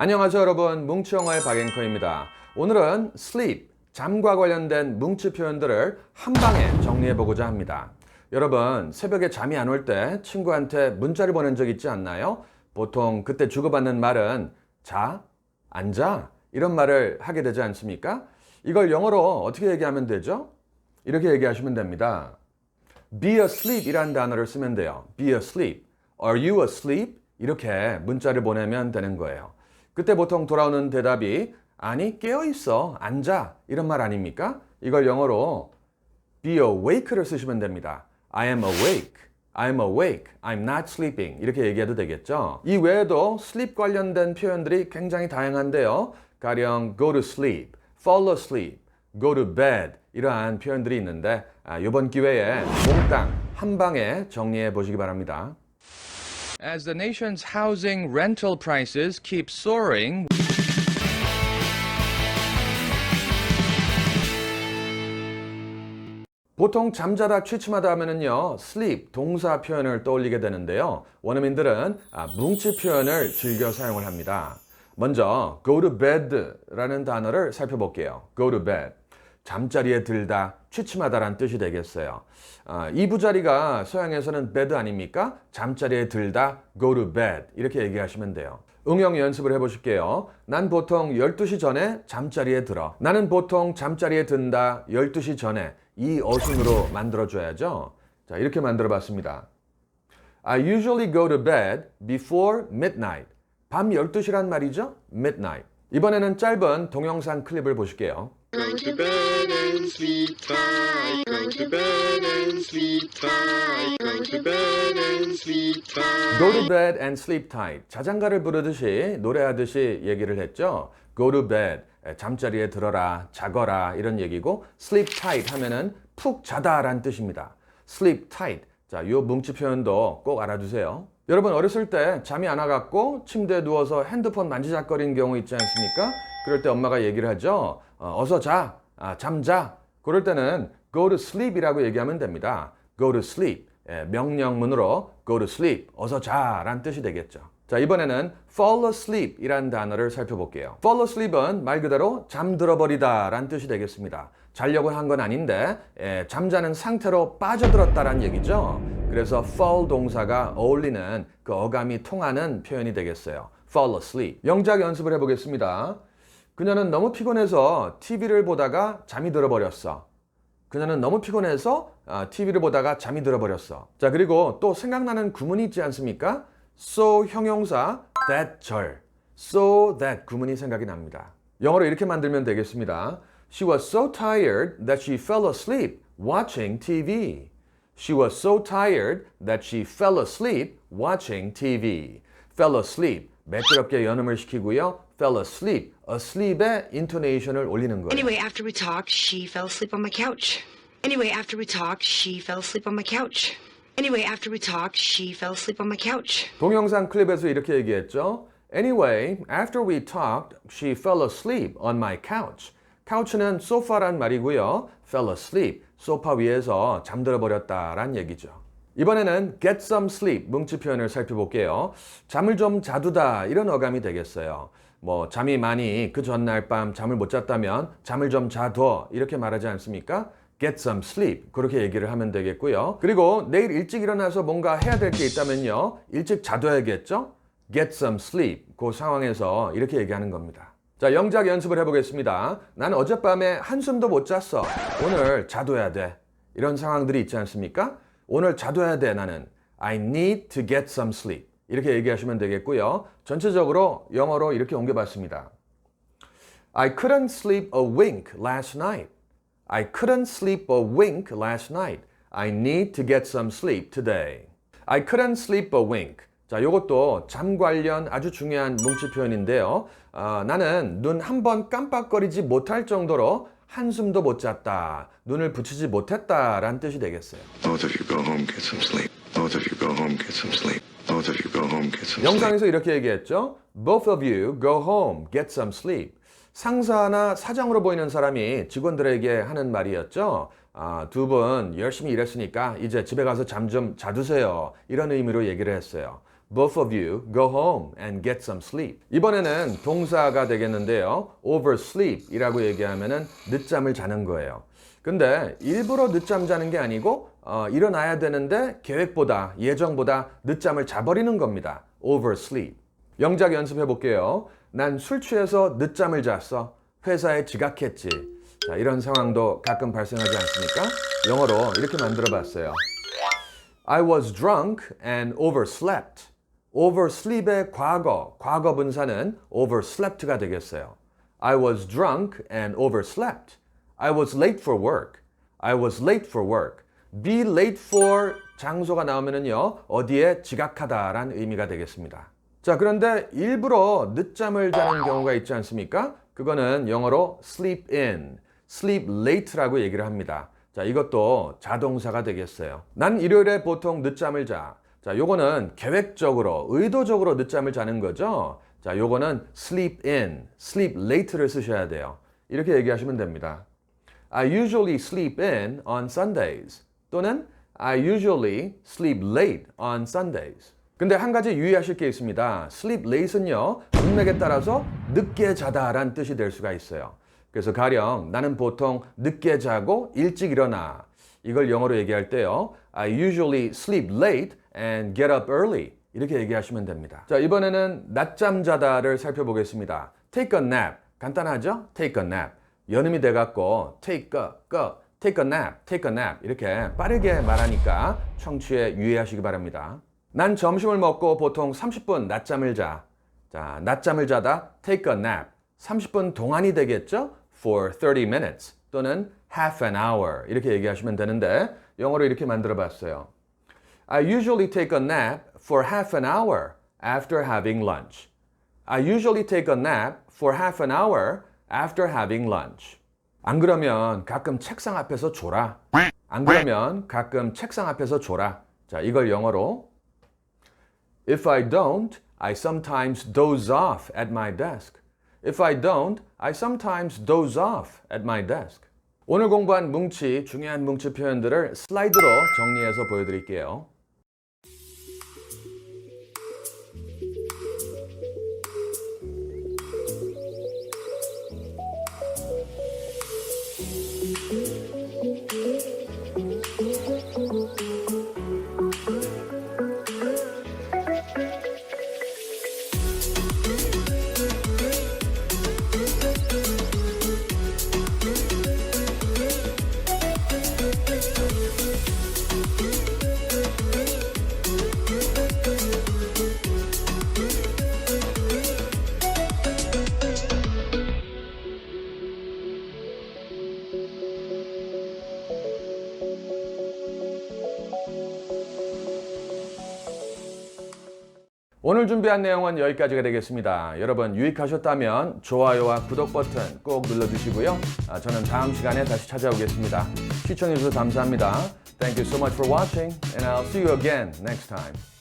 안녕하세요 여러분 뭉치영어의 박앵커입니다. 오늘은 sleep, 잠과 관련된 뭉치 표현들을 한 방에 정리해 보고자 합니다. 여러분 새벽에 잠이 안 올 때 친구한테 문자를 보낸 적 있지 않나요? 보통 그때 주고받는 말은 자, 앉아 이런 말을 하게 되지 않습니까? 이걸 영어로 어떻게 얘기하면 되죠? 이렇게 얘기하시면 됩니다. be asleep 이라는 단어를 쓰면 돼요. be asleep. Are you asleep? 이렇게 문자를 보내면 되는 거예요. 그때 보통 돌아오는 대답이 아니 깨어 있어 앉아 이런 말 아닙니까? 이걸 영어로 be awake를 쓰시면 됩니다. I am awake. I'm awake. I'm not sleeping. 이렇게 얘기해도 되겠죠. 이 외에도 sleep 관련된 표현들이 굉장히 다양한데요. 가령 go to sleep, fall asleep, go to bed 이러한 표현들이 있는데 아, 이번 기회에 몽땅 한 방에 정리해 보시기 바랍니다. As the nation's housing rental prices keep soaring, 보통 잠자다 취침하다 하면은요 sleep 동사 표현을 떠올리게 되는데요. 원어민들은 아, 뭉치 표현을 즐겨 사용을 합니다. 먼저 go to bed라는 단어를 살펴볼게요. go to bed. 잠자리에 들다 취침하다란 뜻이 되겠어요 아, 이 부자리가 서양에서는 bed 아닙니까 잠자리에 들다 go to bed 이렇게 얘기하시면 돼요 응용 연습을 해보실게요. 난 보통 12시 전에 잠자리에 들어. 나는 보통 잠자리에 든다 12시 전에 이 어순으로 만들어줘야죠. 자, 이렇게 만들어 봤습니다. I usually go to bed before midnight. 밤 12시란 말이죠? midnight. 이번에는 짧은 동영상 클립을 보실게요. Going to bed and sleep tight. Going to bed and sleep tight. Going to bed and sleep tight. Go to bed and sleep tight. 자장가를 부르듯이 노래하듯이 얘기를 했죠. Go to bed. 에, 잠자리에 들어라, 자거라 이런 얘기고 sleep tight 하면은 푹 자다라는 뜻입니다. sleep tight. 자, 요 뭉치 표현도 꼭 알아두세요. 여러분 어렸을 때 잠이 안 와갖고 침대에 누워서 핸드폰 만지작거리는 경우 있지 않습니까? 그럴 때 엄마가 얘기를 하죠. 어, 서 자, 아, 잠자. 그럴 때는 go to sleep이라고 얘기하면 됩니다. go to sleep. 예, 명령문으로 go to sleep, 어서 자란 뜻이 되겠죠. 자, 이번에는 fall asleep 이란 단어를 살펴볼게요. fall asleep은 말 그대로 잠들어 버리다 란 뜻이 되겠습니다. 자려고 한 건 아닌데 예, 잠자는 상태로 빠져들었다란 얘기죠. 그래서 fall 동사가 어울리는 그 어감이 통하는 표현이 되겠어요. fall asleep. 영작 연습을 해보겠습니다. 그녀는 너무 피곤해서 TV를 보다가 잠이 들어버렸어. 그녀는 너무 피곤해서 TV를 보다가 잠이 들어버렸어. 자, 그리고 또 생각나는 구문이 있지 않습니까? so 형용사 that 절. so that 구문이 생각이 납니다. 영어로 이렇게 만들면 되겠습니다. She was so tired that she fell asleep watching TV. She was so tired that she fell asleep watching TV. fell asleep 매끄럽게 연음을 시키고요. fell asleep, asleep의 intonation을 올리는 거예요. Anyway, after we talked, she fell asleep on my couch. Anyway, after we talked, she fell asleep on my couch. Anyway, after we talked, she fell asleep on my couch. 동영상 클립에서 이렇게 얘기했죠. Anyway, after we talked, she fell asleep on my couch. couch는 소파란 말이고요. fell asleep, 소파 위에서 잠들어 버렸다란 얘기죠. 이번에는 get some sleep 뭉치 표현을 살펴볼게요. 잠을 좀 자두다 이런 어감이 되겠어요. 뭐 잠이 많이 그 전날 밤 잠을 못 잤다면 잠을 좀 자둬 이렇게 말하지 않습니까? get some sleep 그렇게 얘기를 하면 되겠고요. 그리고 내일 일찍 일어나서 뭔가 해야 될 게 있다면요. 일찍 자둬야겠죠? get some sleep 그 상황에서 이렇게 얘기하는 겁니다. 자, 영작 연습을 해보겠습니다. 난 어젯밤에 한숨도 못 잤어. 오늘 자둬야 돼. 이런 상황들이 있지 않습니까? 오늘 자둬야 돼, 나는. I need to get some sleep. 이렇게 얘기하시면 되겠고요. 전체적으로 영어로 이렇게 옮겨봤습니다. I couldn't sleep a wink last night. I couldn't sleep a wink last night. I need to get some sleep today. I couldn't sleep a wink. 자, 요것도 잠 관련 아주 중요한 뭉치 표현인데요. 아, 나는 눈 한 번 깜빡거리지 못할 정도로 한숨도 못 잤다. 눈을 붙이지 못했다 라는 뜻이 되겠어요. 영상에서 이렇게 얘기했죠. Both of you go home, get some sleep. 상사나 사장으로 보이는 사람이 직원들에게 하는 말이었죠. 아, 두 분 열심히 일했으니까 이제 집에 가서 잠 좀 자두세요. 이런 의미로 얘기를 했어요. Both of you go home and get some sleep. 이번에는 동사가 되겠는데요. oversleep이라고 얘기하면은 늦잠을 자는 거예요. 근데 일부러 늦잠 자는 게 아니고 어, 일어나야 되는데 계획보다 예정보다 늦잠을 자버리는 겁니다. oversleep. 영작 연습해 볼게요. 난 술 취해서 늦잠을 잤어. 회사에 지각했지. 자, 이런 상황도 가끔 발생하지 않습니까? 영어로 이렇게 만들어 봤어요. I was drunk and overslept. Oversleep의 과거, 과거 분사는 overslept가 되겠어요. I was drunk and overslept. I was late for work. I was late for work. be late for 장소가 나오면은요, 어디에 지각하다라는 의미가 되겠습니다. 자, 그런데 일부러 늦잠을 자는 경우가 있지 않습니까? 그거는 영어로 sleep in, sleep late라고 얘기를 합니다. 자, 이것도 자동사가 되겠어요. 난 일요일에 보통 늦잠을 자. 자, 요거는 계획적으로, 의도적으로 늦잠을 자는 거죠. 자, 요거는 sleep in, sleep late를 쓰셔야 돼요. 이렇게 얘기하시면 됩니다. I usually sleep in on Sundays. 또는 I usually sleep late on Sundays. 근데 한 가지 유의하실 게 있습니다. sleep late은요, 문맥에 따라서 늦게 자다라는 뜻이 될 수가 있어요. 그래서 가령 나는 보통 늦게 자고 일찍 일어나. 이걸 영어로 얘기할 때요. I usually sleep late and get up early. 이렇게 얘기하시면 됩니다. 자, 이번에는 낮잠 자다를 살펴보겠습니다. take a nap. 간단하죠? take a nap. 연음이 돼갖고 take a, a, take a nap, take a nap 이렇게 빠르게 말하니까 청취에 유의하시기 바랍니다. 난 점심을 먹고 보통 30분 낮잠을 자. 자, 낮잠을 자다 take a nap. 30분 동안이 되겠죠? for 30 minutes 또는 half an hour 이렇게 얘기하시면 되는데 영어로 이렇게 만들어 봤어요. I usually take a nap for half an hour after having lunch. I usually take a nap for half an hour after having lunch. 안 그러면 가끔 책상 앞에서 졸아. 안 그러면 가끔 책상 앞에서 졸아. 자, 이걸 영어로 If I don't, I sometimes doze off at my desk. If I don't, I sometimes doze off at my desk. 오늘 공부한 뭉치, 중요한 뭉치 표현들을 슬라이드로 정리해서 보여드릴게요. 오늘 준비한 내용은 여기까지가 되겠습니다. 여러분 유익하셨다면 좋아요와 구독 버튼 꼭 눌러주시고요. 아, 저는 다음 시간에 다시 찾아오겠습니다. 시청해주셔서 감사합니다. Thank you so much for watching and I'll see you again next time.